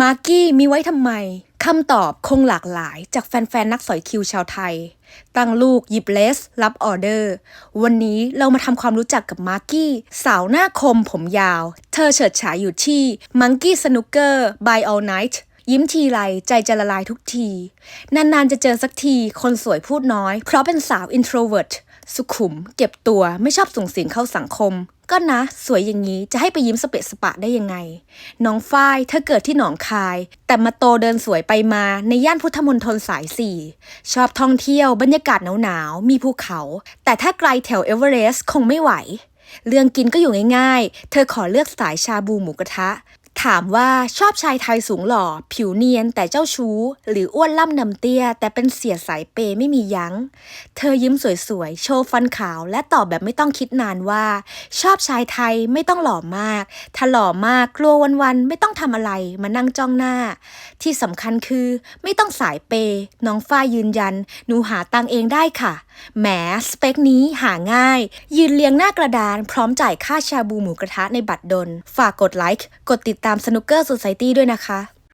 มาร์กี้มีไว้ทำไม คำตอบคงหลากหลายจากแฟนๆ นักสอยคิวชาวไทย ตั้งลูกหยิบเลส รับออเดอร์ วันนี้เรามาทำความรู้จักกับมาร์กี้ สาวหน้าคมผมยาว เธอเฉิดฉายอยู่ที่ Monkey Snooker by All Night ยิ้มทีไรใจจะละลายทุกที นานๆจะเจอสักทีคนสวยพูดน้อย เพราะเป็นสาว introvert สุขุม เก็บตัวไม่ชอบส่งเสียงเข้าสังคม ก็นะ สวยอย่างนี้จะให้ไปยิ้มสเปะสปะได้ยังไง น้องฝ้ายเธอเกิดที่หนองคาย แต่มาโตเดินสวยไปมาในย่านพุทธมณฑลสายสี่ชอบท่องเที่ยวบรรยากาศหนาวๆ มีภูเขา แต่ถ้าไกลแถวเอเวอเรสต์คงไม่ไหว เรื่องกินก็อยู่ง่ายๆ เธอขอเลือกสายชาบูหมูกระทะ ถามว่าชอบชายไทยสูงหล่อ ผิวเนียนแต่เจ้าชู้ หรืออ้วนล่ำนำเตี้ย แต่เป็นเสียสายเปไม่มียัง้ง เธอยิ้มสวยๆ โชว์ฟันขาวและตอบแบบไม่ต้องคิดนานว่า ชอบชายไทยไม่ต้องหล่อมาก ถ้าหล่อมากกลัววันๆ ไม่ต้องทำอะไรมานั่งจ้องหน้า ที่สำคัญคือไม่ต้องสายเป น้องฝ้ายยืนยัน หนูหาตังเองได้ค่ะแหมสเปคนี้หาง่าย ยืนเรียงหน้ากระดาน พร้อมจ่ายค่าชาบูหมูกระทะในบัตรดลฝากกดไลค์กดติดตามสนุกเกอร์สุดไซตี้ด้วยนะคะ